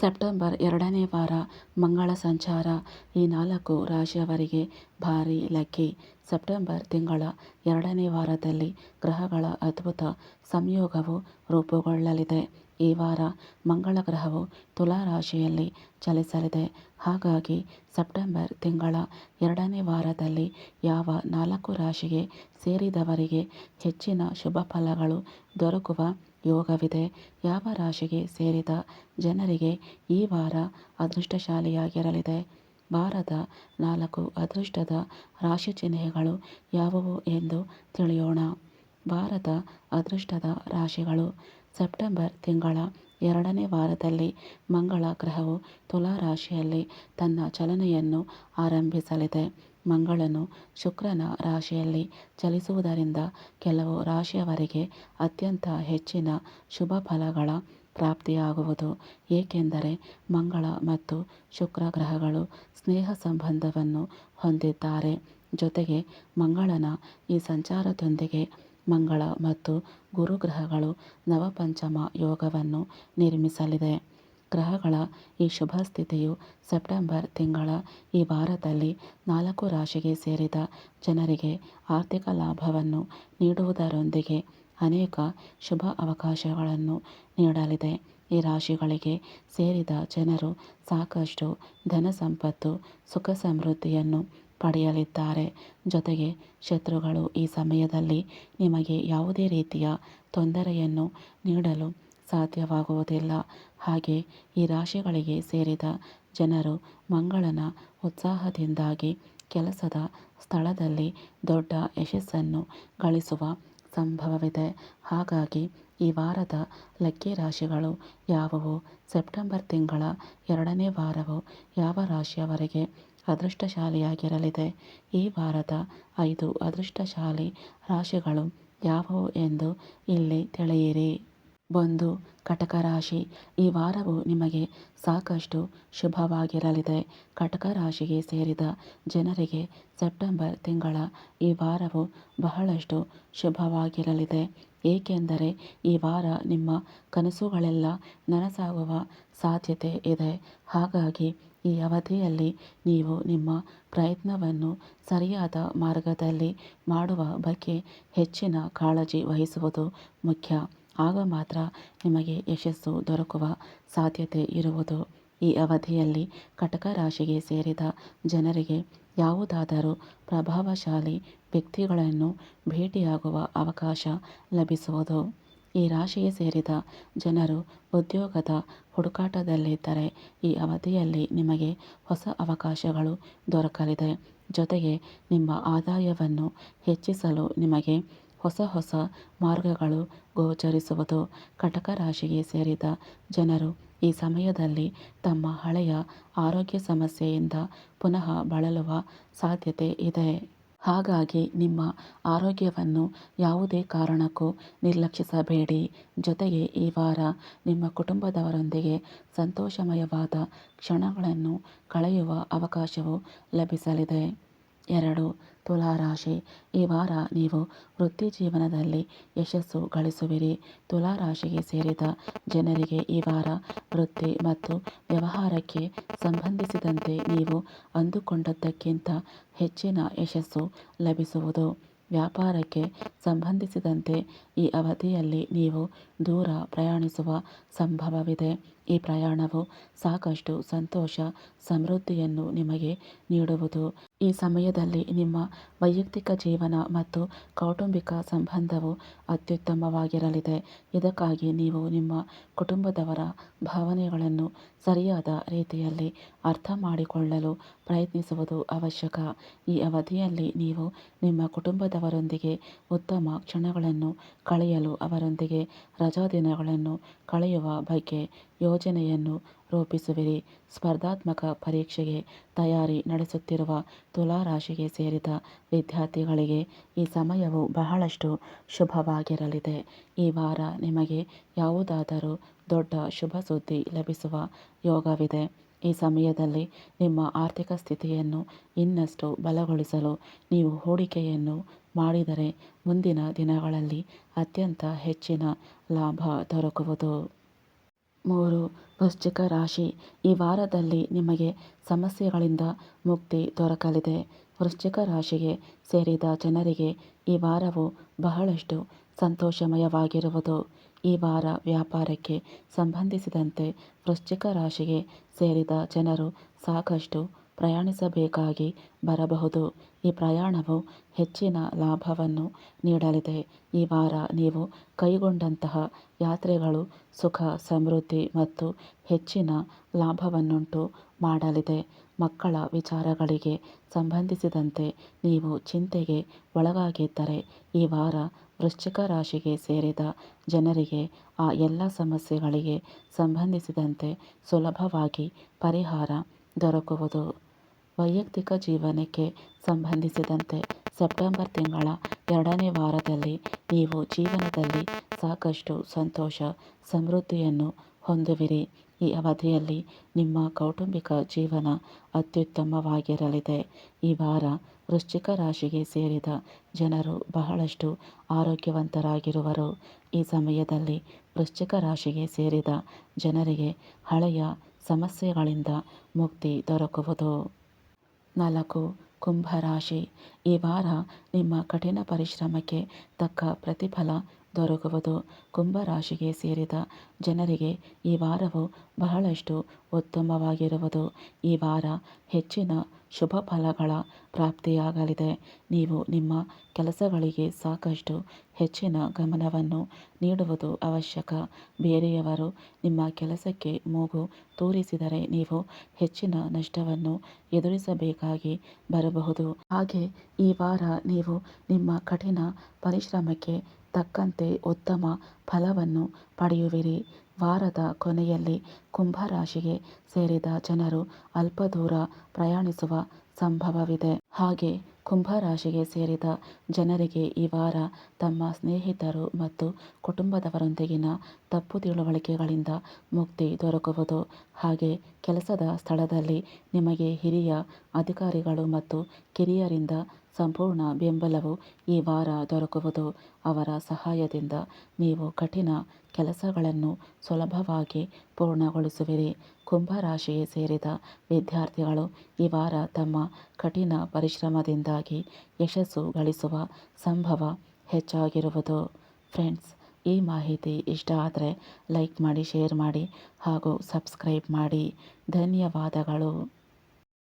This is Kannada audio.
ಸೆಪ್ಟೆಂಬರ್ ಎರಡನೇ ವಾರ ಮಂಗಳ ಸಂಚಾರ. ಈ ನಾಲ್ಕು ರಾಶಿಯವರಿಗೆ ಭಾರಿ ಲಕ್ಕಿ. ಸೆಪ್ಟೆಂಬರ್ ತಿಂಗಳ ಎರಡನೇ ವಾರದಲ್ಲಿ ಗ್ರಹಗಳ ಅದ್ಭುತ ಸಂಯೋಗವು ರೂಪುಗೊಳ್ಳಲಿದೆ. ಈ ವಾರ ಮಂಗಳ ಗ್ರಹವು ತುಲಾ ರಾಶಿಯಲ್ಲಿ ಚಲಿಸಲಿದೆ. ಹಾಗಾಗಿ ಸೆಪ್ಟೆಂಬರ್ ತಿಂಗಳ ಎರಡನೇ ವಾರದಲ್ಲಿ ಯಾವ ನಾಲ್ಕು ರಾಶಿಗೆ ಸೇರಿದವರಿಗೆ ಹೆಚ್ಚಿನ ಶುಭ ಫಲಗಳು ದೊರಕುವ ಯೋಗವಿದೆ. ಯಾವ ರಾಶಿಗೆ ಸೇರಿದ ಜನರಿಗೆ ಈ ವಾರ ಅದೃಷ್ಟಶಾಲಿಯಾಗಿರಲಿದೆ? ವಾರದ ನಾಲ್ಕು ಅದೃಷ್ಟದ ರಾಶಿ ಚಿಹ್ನೆಗಳು ಯಾವುವು ಎಂದು ತಿಳಿಯೋಣ. ವಾರದ ಅದೃಷ್ಟದ ರಾಶಿಗಳು ಸೆಪ್ಟೆಂಬರ್ ತಿಂಗಳ ಎರಡನೇ ವಾರದಲ್ಲಿ ಮಂಗಳ ಗ್ರಹವು ತುಲಾ ರಾಶಿಯಲ್ಲಿ ತನ್ನ ಚಲನೆಯನ್ನು ಆರಂಭಿಸಲಿದೆ. ಮಂಗಳನು ಶುಕ್ರನ ರಾಶಿಯಲ್ಲಿ ಚಲಿಸುವುದರಿಂದ ಕೆಲವು ರಾಶಿಯವರಿಗೆ ಅತ್ಯಂತ ಹೆಚ್ಚಿನ ಶುಭ ಫಲಗಳ ಪ್ರಾಪ್ತಿಯಾಗುವುದು. ಏಕೆಂದರೆ ಮಂಗಳ ಮತ್ತು ಶುಕ್ರ ಗ್ರಹಗಳು ಸ್ನೇಹ ಸಂಬಂಧವನ್ನು ಹೊಂದಿದ್ದಾರೆ. ಜೊತೆಗೆ ಮಂಗಳನ ಈ ಸಂಚಾರದೊಂದಿಗೆ ಮಂಗಳ ಮತ್ತು ಗುರು ಗ್ರಹಗಳು ನವಪಂಚಮ ಯೋಗವನ್ನು ನಿರ್ಮಿಸಲಿದೆ. ಗ್ರಹಗಳ ಈ ಶುಭ ಸ್ಥಿತಿಯು ಸೆಪ್ಟೆಂಬರ್ ತಿಂಗಳ ಈ ವಾರದಲ್ಲಿ ನಾಲ್ಕು ರಾಶಿಗೆ ಸೇರಿದ ಜನರಿಗೆ ಆರ್ಥಿಕ ಲಾಭವನ್ನು ನೀಡುವುದರೊಂದಿಗೆ ಅನೇಕ ಶುಭ ಅವಕಾಶಗಳನ್ನು ನೀಡಲಿದೆ. ಈ ರಾಶಿಗಳಿಗೆ ಸೇರಿದ ಜನರು ಸಾಕಷ್ಟು ಧನ ಸಂಪತ್ತು, ಸುಖ ಸಮೃದ್ಧಿಯನ್ನು ಪಡೆಯಲಿದ್ದಾರೆ. ಜೊತೆಗೆ ಶತ್ರುಗಳು ಈ ಸಮಯದಲ್ಲಿ ನಿಮಗೆ ಯಾವುದೇ ರೀತಿಯ ತೊಂದರೆಯನ್ನು ನೀಡಲು ಸಾಧ್ಯವಾಗುವುದಿಲ್ಲ. ಹಾಗೆ ಈ ರಾಶಿಗಳಿಗೆ ಸೇರಿದ ಜನರು ಮಂಗಳನ ಉತ್ಸಾಹದಿಂದಾಗಿ ಕೆಲಸದ ಸ್ಥಳದಲ್ಲಿ ದೊಡ್ಡ ಯಶಸ್ಸನ್ನು ಗಳಿಸುವ ಸಂಭವವಿದೆ. ಹಾಗಾಗಿ ಈ ವಾರದ ಲಕ್ಕಿ ರಾಶಿಗಳು ಯಾವುವು? ಸೆಪ್ಟೆಂಬರ್ ತಿಂಗಳ ಎರಡನೇ ವಾರವು ಯಾವ ರಾಶಿಯವರೆಗೆ ಅದೃಷ್ಟಶಾಲಿಯಾಗಿರಲಿದೆ? ಈ ವಾರದ ಐದು ಅದೃಷ್ಟಶಾಲಿ ರಾಶಿಗಳು ಯಾವುವು ಎಂದು ಇಲ್ಲಿ ತಿಳಿಯಿರಿ. ಒಂದು ಕಟಕ ರಾಶಿ ಈ ವಾರವು ನಿಮಗೆ ಸಾಕಷ್ಟು ಶುಭವಾಗಿರಲಿದೆ. ಕಟಕ ರಾಶಿಗೆ ಸೇರಿದ ಜನರಿಗೆ ಸೆಪ್ಟೆಂಬರ್ ತಿಂಗಳ ಈ ವಾರವು ಬಹಳಷ್ಟು ಶುಭವಾಗಿರಲಿದೆ. ಏಕೆಂದರೆ ಈ ವಾರ ನಿಮ್ಮ ಕನಸುಗಳೆಲ್ಲ ನನಸಾಗುವ ಸಾಧ್ಯತೆ ಇದೆ. ಹಾಗಾಗಿ ಈ ಅವಧಿಯಲ್ಲಿ ನೀವು ನಿಮ್ಮ ಪ್ರಯತ್ನವನ್ನು ಸರಿಯಾದ ಮಾರ್ಗದಲ್ಲಿ ಮಾಡುವ ಬಗ್ಗೆ ಹೆಚ್ಚಿನ ಕಾಳಜಿ ವಹಿಸುವುದು ಮುಖ್ಯ. ಆಗ ಮಾತ್ರ ನಿಮಗೆ ಯಶಸ್ಸು ದೊರಕುವ ಸಾಧ್ಯತೆ ಇರುವುದು. ಈ ಅವಧಿಯಲ್ಲಿ ಕಟಕ ರಾಶಿಗೆ ಸೇರಿದ ಜನರಿಗೆ ಯಾವುದಾದರೂ ಪ್ರಭಾವಶಾಲಿ ವ್ಯಕ್ತಿಗಳನ್ನು ಭೇಟಿಯಾಗುವ ಅವಕಾಶ ಲಭಿಸುವುದು. ಈ ರಾಶಿಗೆ ಸೇರಿದ ಜನರು ಉದ್ಯೋಗದ ಹುಡುಕಾಟದಲ್ಲಿದ್ದರೆ ಈ ಅವಧಿಯಲ್ಲಿ ನಿಮಗೆ ಹೊಸ ಅವಕಾಶಗಳು ದೊರಕಲಿದೆ. ಜೊತೆಗೆ ನಿಮ್ಮ ಆದಾಯವನ್ನು ಹೆಚ್ಚಿಸಲು ನಿಮಗೆ ಹೊಸ ಹೊಸ ಮಾರ್ಗಗಳು ಗೋಚರಿಸುವುದು. ಕಟಕ ರಾಶಿಗೆ ಸೇರಿದ ಜನರು ಈ ಸಮಯದಲ್ಲಿ ತಮ್ಮ ಹಳೆಯ ಆರೋಗ್ಯ ಸಮಸ್ಯೆಯಿಂದ ಪುನಃ ಬಳಲುವ ಸಾಧ್ಯತೆ ಇದೆ. ಹಾಗಾಗಿ ನಿಮ್ಮ ಆರೋಗ್ಯವನ್ನು ಯಾವುದೇ ಕಾರಣಕ್ಕೂ ನಿರ್ಲಕ್ಷಿಸಬೇಡಿ. ಜೊತೆಗೆ ಈ ವಾರ ನಿಮ್ಮ ಕುಟುಂಬದವರೊಂದಿಗೆ ಸಂತೋಷಮಯವಾದ ಕ್ಷಣಗಳನ್ನು ಕಳೆಯುವ ಅವಕಾಶವು ಲಭಿಸಲಿದೆ. ಎರಡು ತುಲಾ ರಾಶಿ ಈ ವಾರ ನೀವು ವೃತ್ತಿ ಜೀವನದಲ್ಲಿ ಯಶಸ್ಸು ಗಳಿಸುವಿರಿ. ತುಲಾ ರಾಶಿಗೆ ಸೇರಿದ ಜನರಿಗೆ ಈ ವಾರ ವೃತ್ತಿ ಮತ್ತು ವ್ಯವಹಾರಕ್ಕೆ ಸಂಬಂಧಿಸಿದಂತೆ ನೀವು ಅಂದುಕೊಂಡದ್ದಕ್ಕಿಂತ ಹೆಚ್ಚಿನ ಯಶಸ್ಸು ಲಭಿಸುವುದು. ವ್ಯಾಪಾರಕ್ಕೆ ಸಂಬಂಧಿಸಿದಂತೆ ಈ ಅವಧಿಯಲ್ಲಿ ನೀವು ದೂರ ಪ್ರಯಾಣಿಸುವ ಸಂಭವವಿದೆ. ಈ ಪ್ರಯಾಣವು ಸಾಕಷ್ಟು ಸಂತೋಷ, ಸಮೃದ್ಧಿಯನ್ನು ನಿಮಗೆ ನೀಡುವುದು. ಈ ಸಮಯದಲ್ಲಿ ನಿಮ್ಮ ವೈಯಕ್ತಿಕ ಜೀವನ ಮತ್ತು ಕೌಟುಂಬಿಕ ಸಂಬಂಧವು ಅತ್ಯುತ್ತಮವಾಗಿರಲಿದೆ. ಇದಕ್ಕಾಗಿ ನೀವು ನಿಮ್ಮ ಕುಟುಂಬದವರ ಭಾವನೆಗಳನ್ನು ಸರಿಯಾದ ರೀತಿಯಲ್ಲಿ ಅರ್ಥ ಮಾಡಿಕೊಳ್ಳಲು ಪ್ರಯತ್ನಿಸುವುದು ಅವಶ್ಯಕ. ಈ ಅವಧಿಯಲ್ಲಿ ನೀವು ನಿಮ್ಮ ಕುಟುಂಬದವರೊಂದಿಗೆ ಉತ್ತಮ ಕ್ಷಣಗಳನ್ನು ಕಳೆಯಲು ಅವರೊಂದಿಗೆ ರಜಾದಿನಗಳನ್ನು ಕಳೆಯುವ ಬಗ್ಗೆ ಯೋಜನೆಯನ್ನು ರೂಪಿಸುವಿರಿ. ಸ್ಪರ್ಧಾತ್ಮಕ ಪರೀಕ್ಷೆಗೆ ತಯಾರಿ ನಡೆಸುತ್ತಿರುವ ತುಲಾ ರಾಶಿಗೆ ಸೇರಿದ ವಿದ್ಯಾರ್ಥಿಗಳಿಗೆ ಈ ಸಮಯವು ಬಹಳಷ್ಟು ಶುಭವಾಗಿರಲಿದೆ. ಈ ವಾರ ನಿಮಗೆ ಯಾವುದಾದರೂ ದೊಡ್ಡ ಶುಭ ಸುದ್ದಿ ಲಭಿಸುವ ಯೋಗವಿದೆ. ಈ ಸಮಯದಲ್ಲಿ ನಿಮ್ಮ ಆರ್ಥಿಕ ಸ್ಥಿತಿಯನ್ನು ಇನ್ನಷ್ಟು ಬಲಗೊಳಿಸಲು ನೀವು ಹೂಡಿಕೆಯನ್ನು ಮಾಡಿದರೆ ಮುಂದಿನ ದಿನಗಳಲ್ಲಿ ಅತ್ಯಂತ ಹೆಚ್ಚಿನ ಲಾಭ ದೊರಕುವುದು. ಮೂರು ವೃಶ್ಚಿಕ ರಾಶಿ. ಈ ವಾರದಲ್ಲಿ ನಿಮಗೆ ಸಮಸ್ಯೆಗಳಿಂದ ಮುಕ್ತಿ ದೊರಕಲಿದೆ. ವೃಶ್ಚಿಕ ರಾಶಿಗೆ ಸೇರಿದ ಜನರಿಗೆ ಈ ವಾರವು ಬಹಳಷ್ಟು ಸಂತೋಷಮಯವಾಗಿರುವುದು. ಈ ವಾರ ವ್ಯಾಪಾರಕ್ಕೆ ಸಂಬಂಧಿಸಿದಂತೆ ವೃಶ್ಚಿಕ ರಾಶಿಗೆ ಸೇರಿದ ಜನರು ಸಾಕಷ್ಟು ಪ್ರಯಾಣಿಸಬೇಕಾಗಿ ಬರಬಹುದು. ಈ ಪ್ರಯಾಣವು ಹೆಚ್ಚಿನ ಲಾಭವನ್ನು ನೀಡಲಿದೆ. ಈ ವಾರ ನೀವು ಕೈಗೊಂಡಂತಹ ಯಾತ್ರೆಗಳು ಸುಖ, ಸಮೃದ್ಧಿ ಮತ್ತು ಹೆಚ್ಚಿನ ಲಾಭವನ್ನುಂಟು ಮಾಡಲಿದೆ. ಮಕ್ಕಳ ವಿಚಾರಗಳಿಗೆ ಸಂಬಂಧಿಸಿದಂತೆ ನೀವು ಚಿಂತೆಗೆ ಒಳಗಾಗಿದ್ದರೆ ಈ ವಾರ ವೃಶ್ಚಿಕ ರಾಶಿಗೆ ಸೇರಿದ ಜನರಿಗೆ ಆ ಎಲ್ಲ ಸಮಸ್ಯೆಗಳಿಗೆ ಸಂಬಂಧಿಸಿದಂತೆ ಸುಲಭವಾಗಿ ಪರಿಹಾರ ದೊರಕುವುದು. ವೈಯಕ್ತಿಕ ಜೀವನಕ್ಕೆ ಸಂಬಂಧಿಸಿದಂತೆ ಸೆಪ್ಟೆಂಬರ್ ತಿಂಗಳ ಎರಡನೇ ವಾರದಲ್ಲಿ ನೀವು ಜೀವನದಲ್ಲಿ ಸಾಕಷ್ಟು ಸಂತೋಷ, ಸಮೃದ್ಧಿಯನ್ನು ಹೊಂದುವಿರಿ. ಈ ಅವಧಿಯಲ್ಲಿ ನಿಮ್ಮ ಕೌಟುಂಬಿಕ ಜೀವನ ಅತ್ಯುತ್ತಮವಾಗಿರಲಿದೆ. ಈ ವಾರ ವೃಶ್ಚಿಕ ರಾಶಿಗೆ ಸೇರಿದ ಜನರು ಬಹಳಷ್ಟು ಆರೋಗ್ಯವಂತರಾಗಿರುವರು. ಈ ಸಮಯದಲ್ಲಿ ವೃಶ್ಚಿಕ ರಾಶಿಗೆ ಸೇರಿದ ಜನರಿಗೆ ಹಳೆಯ ಸಮಸ್ಯೆಗಳಿಂದ ಮುಕ್ತಿ ದೊರಕುವುದು. ನಾಲ್ಕು ಕುಂಭರಾಶಿ ಈ ವಾರ ನಿಮ್ಮ ಕಠಿಣ ಪರಿಶ್ರಮಕ್ಕೆ ತಕ್ಕ ಪ್ರತಿಫಲ ದೊರಕುವುದು. ಕುಂಭರಾಶಿಗೆ ಸೇರಿದ ಜನರಿಗೆ ಈ ವಾರವು ಬಹಳಷ್ಟು ಉತ್ತಮವಾಗಿರುವುದು. ಈ ವಾರ ಹೆಚ್ಚಿನ ಶುಭ ಫಲಗಳ ಪ್ರಾಪ್ತಿಯಾಗಲಿದೆ. ನೀವು ನಿಮ್ಮ ಕೆಲಸಗಳಿಗೆ ಸಾಕಷ್ಟು ಹೆಚ್ಚಿನ ಗಮನವನ್ನು ನೀಡುವುದು ಅವಶ್ಯಕ. ಬೇರೆಯವರು ನಿಮ್ಮ ಕೆಲಸಕ್ಕೆ ಮೂಗು ತೂರಿಸಿದರೆ ನೀವು ಹೆಚ್ಚಿನ ನಷ್ಟವನ್ನು ಎದುರಿಸಬೇಕಾಗಿ ಬರಬಹುದು. ಹಾಗೆ ಈ ವಾರ ನೀವು ನಿಮ್ಮ ಕಠಿಣ ಪರಿಶ್ರಮಕ್ಕೆ ತಕ್ಕಂತೆ ಉತ್ತಮ ಫಲವನ್ನು ಪಡೆಯುವಿರಿ. ವಾರದ ಕೊನೆಯಲ್ಲಿ ಕುಂಭರಾಶಿಗೆ ಸೇರಿದ ಜನರು ಅಲ್ಪ ದೂರ ಪ್ರಯಾಣಿಸುವ ಸಂಭವವಿದೆ. ಹಾಗೆ ಕುಂಭರಾಶಿಗೆ ಸೇರಿದ ಜನರಿಗೆ ಈ ವಾರ ತಮ್ಮ ಸ್ನೇಹಿತರು ಮತ್ತು ಕುಟುಂಬದವರೊಂದಿಗಿನ ತಪ್ಪು ತಿಳುವಳಿಕೆಗಳಿಂದ ಮುಕ್ತಿ ದೊರಕುವುದು ಹಾಗೆ ಕೆಲಸದ ಸ್ಥಳದಲ್ಲಿ ನಿಮಗೆ ಹಿರಿಯ ಅಧಿಕಾರಿಗಳು ಮತ್ತು ಕಿರಿಯರಿಂದ ಸಂಪೂರ್ಣ ಬೆಂಬಲವು ಈ ವಾರ ದೊರಕುವುದು ಅವರ ಸಹಾಯದಿಂದ ನೀವು ಕಠಿಣ ಕೆಲಸಗಳನ್ನು ಸುಲಭವಾಗಿ ಪೂರ್ಣಗೊಳಿಸುವಿರಿ. ಕುಂಭರಾಶಿಗೆ ಸೇರಿದ ವಿದ್ಯಾರ್ಥಿಗಳು ಈ ವಾರ ತಮ್ಮ ಕಠಿಣ ಪರಿಶ್ರಮದಿಂದಾಗಿ ಯಶಸ್ಸು ಗಳಿಸುವ ಸಂಭವ ಹೆಚ್ಚಾಗಿರುವುದು. ಫ್ರೆಂಡ್ಸ್, ಈ ಮಾಹಿತಿ ಇಷ್ಟ ಆದರೆ ಲೈಕ್ ಮಾಡಿ, ಶೇರ್ ಮಾಡಿ ಹಾಗೂ ಸಬ್ಸ್ಕ್ರೈಬ್ ಮಾಡಿ. ಧನ್ಯವಾದಗಳು.